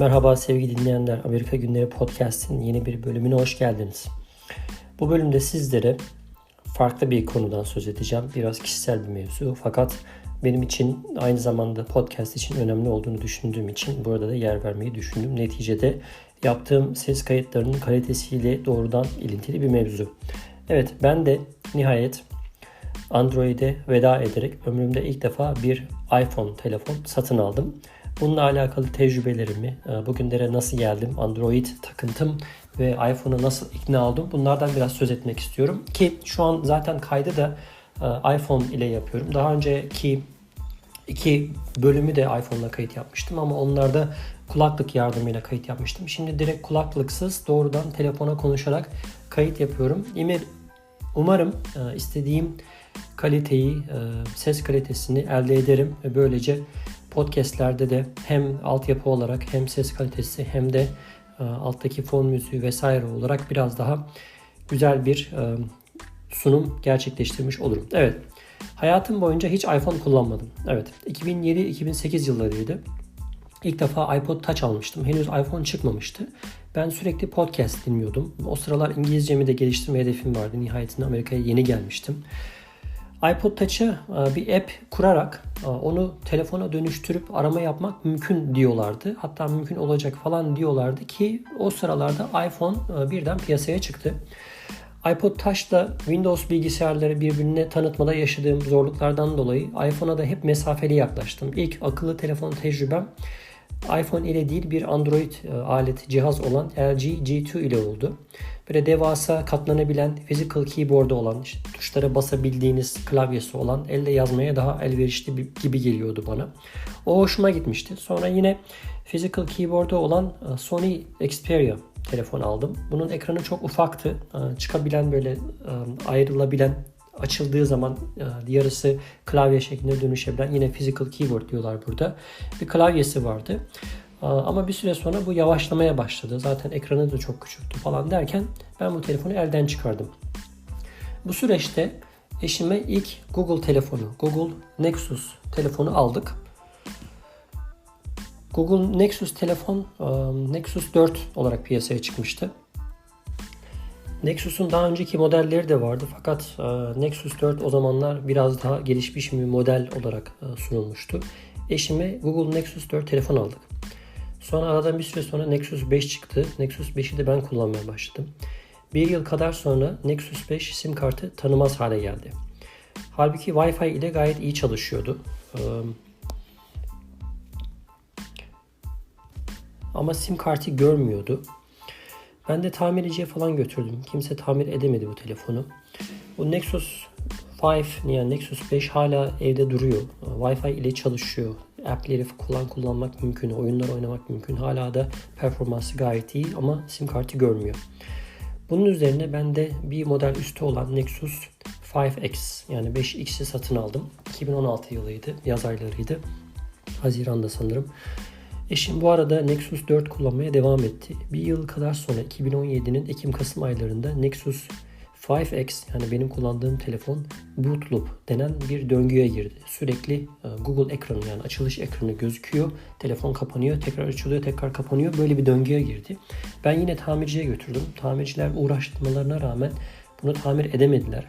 Merhaba sevgili dinleyenler. Amerika Günleri Podcast'in yeni bir bölümüne hoş geldiniz. Bu bölümde sizlere farklı bir konudan söz edeceğim. Biraz kişisel bir mevzu fakat benim için aynı zamanda podcast için önemli olduğunu düşündüğüm için burada da yer vermeyi düşündüm. Neticede yaptığım ses kayıtlarının kalitesiyle doğrudan ilintili bir mevzu. Evet ben de nihayet Android'e veda ederek ömrümde ilk defa bir iPhone telefon satın aldım. Bununla alakalı tecrübelerimi, e, bugünlere nasıl geldim, Android takıntım ve iPhone'a nasıl ikna oldum bunlardan biraz söz etmek istiyorum. Ki şu an zaten kaydı da e, iPhone ile yapıyorum. Daha önceki iki bölümü de iPhone'la kayıt yapmıştım ama onlarda kulaklık yardımıyla kayıt yapmıştım. Şimdi direkt kulaklıksız doğrudan telefona konuşarak kayıt yapıyorum. Umarım e, istediğim kaliteyi, ses kalitesini elde ederim ve böylece podcastlerde de hem altyapı olarak hem ses kalitesi hem de e, alttaki fon müziği vesaire olarak biraz daha güzel bir e, sunum gerçekleştirmiş olurum. Evet. Hayatım boyunca hiç iPhone kullanmadım. Evet. 2007-2008 yıllarıydı. İlk defa iPod Touch almıştım. Henüz iPhone çıkmamıştı. Ben sürekli podcast dinliyordum. O sıralar İngilizcemi de geliştirme hedefim vardı. Nihayetinde Amerika'ya yeni gelmiştim iPod Touch'ı e, bir app kurarak e, onu telefona dönüştürüp arama yapmak mümkün diyorlardı. Hatta mümkün olacak falan diyorlardı ki o sıralarda iPhone e, birden piyasaya çıktı. iPod Touch'la Windows bilgisayarları birbirine tanıtmada yaşadığım zorluklardan dolayı iPhone'a da hep mesafeli yaklaştım. İlk akıllı telefon tecrübem iPhone ile değil bir Android alet cihaz olan LG G2 ile oldu. Böyle devasa katlanabilen physical keyboard'u olan, işte tuşlara basabildiğiniz klavyesi olan, elde yazmaya daha elverişli gibi geliyordu bana. O hoşuma gitmişti. Sonra yine physical keyboard'u olan e, Sony Xperia telefon aldım. Bunun ekranı çok ufaktı. E, çıkabilen böyle e, ayrılabilen açıldığı zaman yarısı klavye şeklinde dönüşebilen yine physical keyboard diyorlar burada. Bir klavyesi vardı. Ama bir süre sonra bu yavaşlamaya başladı. Zaten ekranı da çok küçülttü falan derken ben bu telefonu elden çıkardım. Bu süreçte eşime ilk Google telefonu, Google Nexus telefonu aldık. Google Nexus telefon Nexus 4 olarak piyasaya çıkmıştı. Nexus'un daha önceki modelleri de vardı fakat Nexus 4 o zamanlar biraz daha gelişmiş bir model olarak sunulmuştu. Eşime Google Nexus 4 telefon aldık. Sonra aradan bir süre sonra Nexus 5 çıktı. Nexus 5'i de ben kullanmaya başladım. Bir yıl kadar sonra Nexus 5 sim kartı tanımaz hale geldi. Halbuki Wi-Fi ile gayet iyi çalışıyordu. Ama sim kartı görmüyordu. Ben de tamirciye falan götürdüm. Kimse tamir edemedi bu telefonu. Bu Nexus 5 yani Nexus 5 hala evde duruyor. Wi-Fi ile çalışıyor app'leri kullan kullanmak mümkün, oyunlar oynamak mümkün. Hala da performansı gayet iyi ama sim kartı görmüyor. Bunun üzerine ben de bir model üstü olan Nexus 5X yani 5X'i satın aldım. 2016 yılıydı, yaz aylarıydı. Haziran'da sanırım. Eşim bu arada Nexus 4 kullanmaya devam etti. Bir yıl kadar sonra 2017'nin Ekim-Kasım aylarında Nexus 5X yani benim kullandığım telefon boot loop denen bir döngüye girdi. Sürekli e, Google ekranı yani açılış ekranı gözüküyor. Telefon kapanıyor, tekrar açılıyor, tekrar kapanıyor. Böyle bir döngüye girdi. Ben yine tamirciye götürdüm. Tamirciler uğraştırmalarına rağmen bunu tamir edemediler.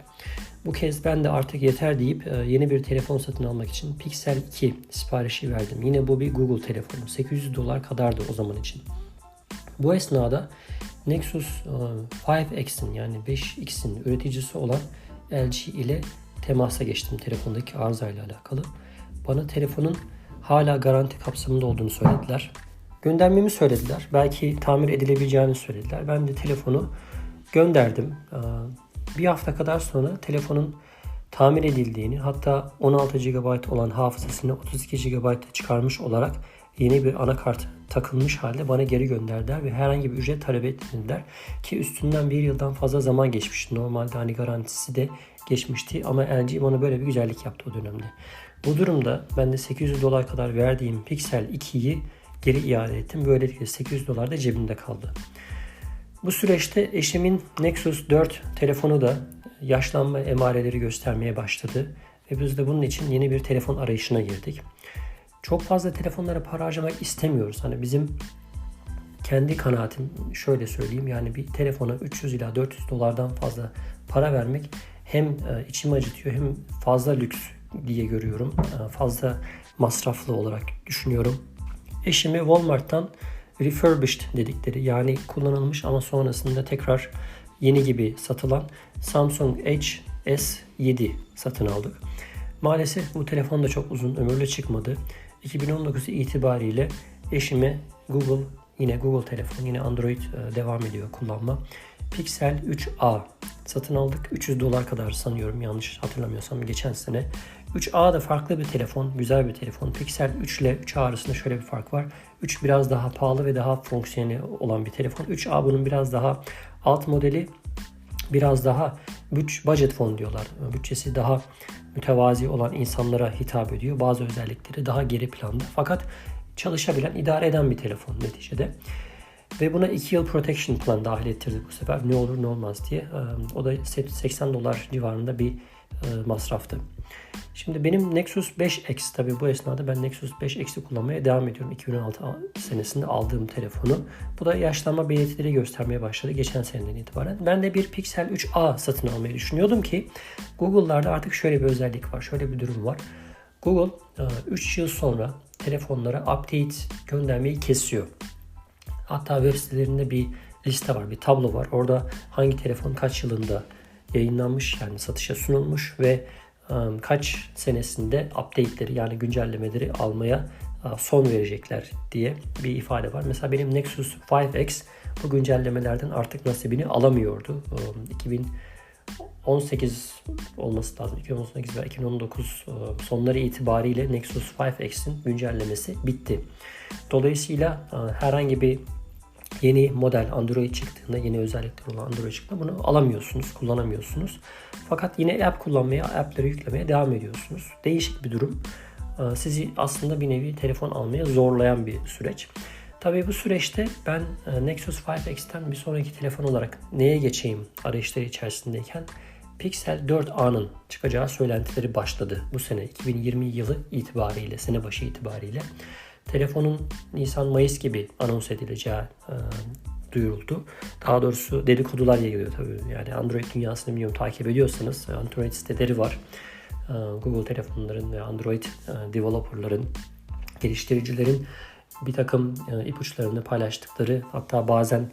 Bu kez ben de artık yeter deyip e, yeni bir telefon satın almak için Pixel 2 siparişi verdim. Yine bu bir Google telefonu. 800 dolar kadardı o zaman için. Bu esnada Nexus 5X'in e, yani 5X'in üreticisi olan LG ile temasa geçtim telefondaki arızayla alakalı. Bana telefonun hala garanti kapsamında olduğunu söylediler. Göndermemi söylediler. Belki tamir edilebileceğini söylediler. Ben de telefonu gönderdim. E, bir hafta kadar sonra telefonun tamir edildiğini hatta 16 GB olan hafızasını 32 GB'a çıkarmış olarak yeni bir anakart takılmış halde bana geri gönderdiler ve herhangi bir ücret talep etmediler. Ki üstünden bir yıldan fazla zaman geçmişti. Normalde hani garantisi de geçmişti ama LG bana böyle bir güzellik yaptı o dönemde. Bu durumda ben de 800 dolar kadar verdiğim Pixel 2'yi geri iade ettim. Böylelikle 800 dolar da cebimde kaldı. Bu süreçte eşimin Nexus 4 telefonu da yaşlanma emareleri göstermeye başladı. Ve biz de bunun için yeni bir telefon arayışına girdik çok fazla telefonlara para harcamak istemiyoruz. Hani bizim kendi kanaatim şöyle söyleyeyim. Yani bir telefona 300 ila 400 dolardan fazla para vermek hem e, içimi acıtıyor hem fazla lüks diye görüyorum. E, fazla masraflı olarak düşünüyorum. Eşimi Walmart'tan refurbished dedikleri yani kullanılmış ama sonrasında tekrar yeni gibi satılan Samsung Edge S7 satın aldık. Maalesef bu telefon da çok uzun ömürlü çıkmadı. 2019 itibariyle eşime Google yine Google telefon yine Android e, devam ediyor kullanma. Pixel 3a satın aldık. 300 dolar kadar sanıyorum yanlış hatırlamıyorsam geçen sene. 3a da farklı bir telefon, güzel bir telefon. Pixel 3 ile 3a arasında şöyle bir fark var. 3 biraz daha pahalı ve daha fonksiyonel olan bir telefon. 3a bunun biraz daha alt modeli. Biraz daha bütç budget fon diyorlar. Bütçesi daha mütevazi olan insanlara hitap ediyor. Bazı özellikleri daha geri planda. Fakat çalışabilen, idare eden bir telefon neticede. Ve buna 2 yıl protection plan dahil ettirdik bu sefer. Ne olur ne olmaz diye. O da 80 dolar civarında bir masraftı. Şimdi benim Nexus 5X tabii bu esnada ben Nexus 5X'i kullanmaya devam ediyorum. 2016 senesinde aldığım telefonu. Bu da yaşlanma belirtileri göstermeye başladı geçen seneden itibaren. Ben de bir Pixel 3a satın almayı düşünüyordum ki Google'larda artık şöyle bir özellik var. Şöyle bir durum var. Google 3 yıl sonra telefonlara update göndermeyi kesiyor. Hatta web sitelerinde bir liste var, bir tablo var. Orada hangi telefon kaç yılında yayınlanmış yani satışa sunulmuş ve ıı, kaç senesinde update'leri yani güncellemeleri almaya ıı, son verecekler diye bir ifade var. Mesela benim Nexus 5X bu güncellemelerden artık nasibini alamıyordu. 2018 olması lazım. 2018 ve 2019 ıı, sonları itibariyle Nexus 5X'in güncellemesi bitti. Dolayısıyla herhangi bir yeni model Android çıktığında, yeni özellikler olan Android çıktığında bunu alamıyorsunuz, kullanamıyorsunuz. Fakat yine app kullanmaya, app'leri yüklemeye devam ediyorsunuz. Değişik bir durum. Ee, sizi aslında bir nevi telefon almaya zorlayan bir süreç. Tabii bu süreçte ben e, Nexus 5X'ten bir sonraki telefon olarak neye geçeyim arayışları içerisindeyken Pixel 4a çıkacağı söylentileri başladı bu sene 2020 yılı itibariyle, sene başı itibariyle telefonun Nisan-Mayıs gibi anons edileceği e, duyuruldu. Daha doğrusu dedikodular yayılıyor tabii. Yani Android dünyasını biliyorum takip ediyorsanız Android siteleri var. E, Google telefonların ve Android e, developerların, geliştiricilerin bir takım e, ipuçlarını paylaştıkları hatta bazen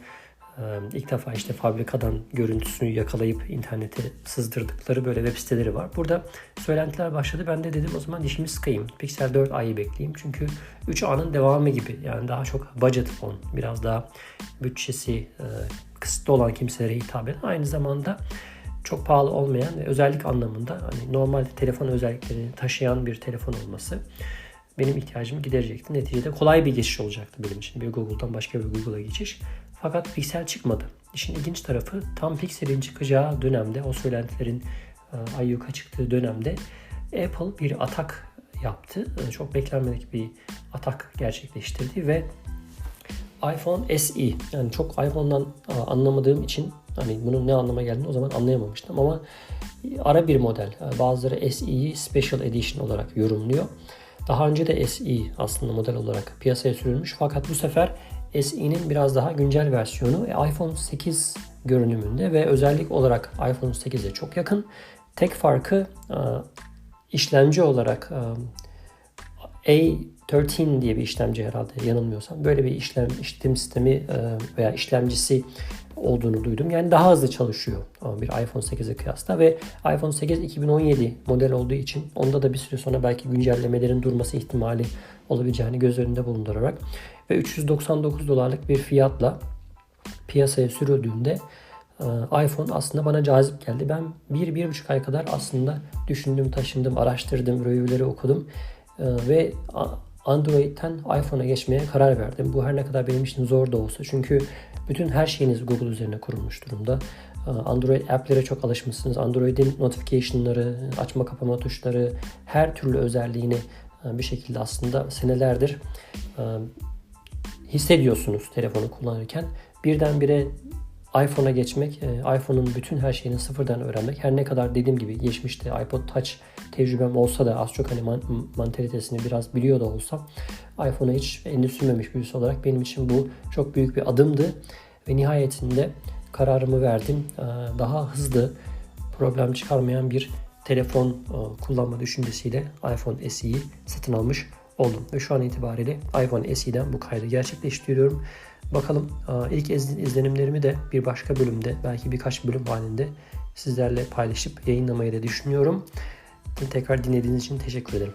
ilk defa işte fabrikadan görüntüsünü yakalayıp internete sızdırdıkları böyle web siteleri var. Burada söylentiler başladı. Ben de dedim o zaman dişimi sıkayım. Pixel 4 ayı bekleyeyim. Çünkü 3A'nın devamı gibi. Yani daha çok budget phone. Biraz daha bütçesi kısıtlı olan kimselere hitap eden. Aynı zamanda çok pahalı olmayan ve özellik anlamında hani normal telefon özelliklerini taşıyan bir telefon olması benim ihtiyacımı giderecekti. Neticede kolay bir geçiş olacaktı benim için. Bir Google'dan başka bir Google'a geçiş. Fakat Pixel çıkmadı. İşin ilginç tarafı tam Pixel'in çıkacağı dönemde, o söylentilerin e, ayyuka çıktığı dönemde Apple bir atak yaptı. E, çok beklenmedik bir atak gerçekleştirdi ve iPhone SE yani çok iPhone'dan e, anlamadığım için hani bunun ne anlama geldiğini o zaman anlayamamıştım ama ara bir model. Bazıları SE'yi Special Edition olarak yorumluyor. Daha önce de SE aslında model olarak piyasaya sürülmüş fakat bu sefer SE'nin biraz daha güncel versiyonu iPhone 8 görünümünde ve özellik olarak iPhone 8'e çok yakın. Tek farkı e, işlemci olarak e, A13 diye bir işlemci herhalde yanılmıyorsam. Böyle bir işlem işletim sistemi e, veya işlemcisi olduğunu duydum. Yani daha hızlı çalışıyor bir iPhone 8'e kıyasla ve iPhone 8 2017 model olduğu için onda da bir süre sonra belki güncellemelerin durması ihtimali olabileceğini göz önünde bulundurarak ve 399 dolarlık bir fiyatla piyasaya sürüldüğünde e, iPhone aslında bana cazip geldi. Ben bir, bir buçuk ay kadar aslında düşündüm, taşındım, araştırdım, review'leri okudum e, ve Android'ten iPhone'a geçmeye karar verdim. Bu her ne kadar benim için zor da olsa. Çünkü bütün her şeyiniz Google üzerine kurulmuş durumda. E, Android app'lere çok alışmışsınız. Android'in notification'ları, açma kapama tuşları, her türlü özelliğini bir şekilde aslında senelerdir hissediyorsunuz telefonu kullanırken. Birdenbire iPhone'a geçmek, e, iPhone'un bütün her şeyini sıfırdan öğrenmek. Her ne kadar dediğim gibi geçmişte iPod Touch tecrübem olsa da az çok hani man- mantalitesini biraz biliyor da olsam iPhone'a hiç elini sürmemiş birisi olarak benim için bu çok büyük bir adımdı. Ve nihayetinde kararımı verdim. E, daha hızlı, problem çıkarmayan bir telefon e, kullanma düşüncesiyle iPhone SE'yi satın almış oldum. Ve şu an itibariyle iPhone SE'den bu kaydı gerçekleştiriyorum. Bakalım ilk izlenimlerimi de bir başka bölümde belki birkaç bölüm halinde sizlerle paylaşıp yayınlamayı da düşünüyorum. Tekrar dinlediğiniz için teşekkür ederim.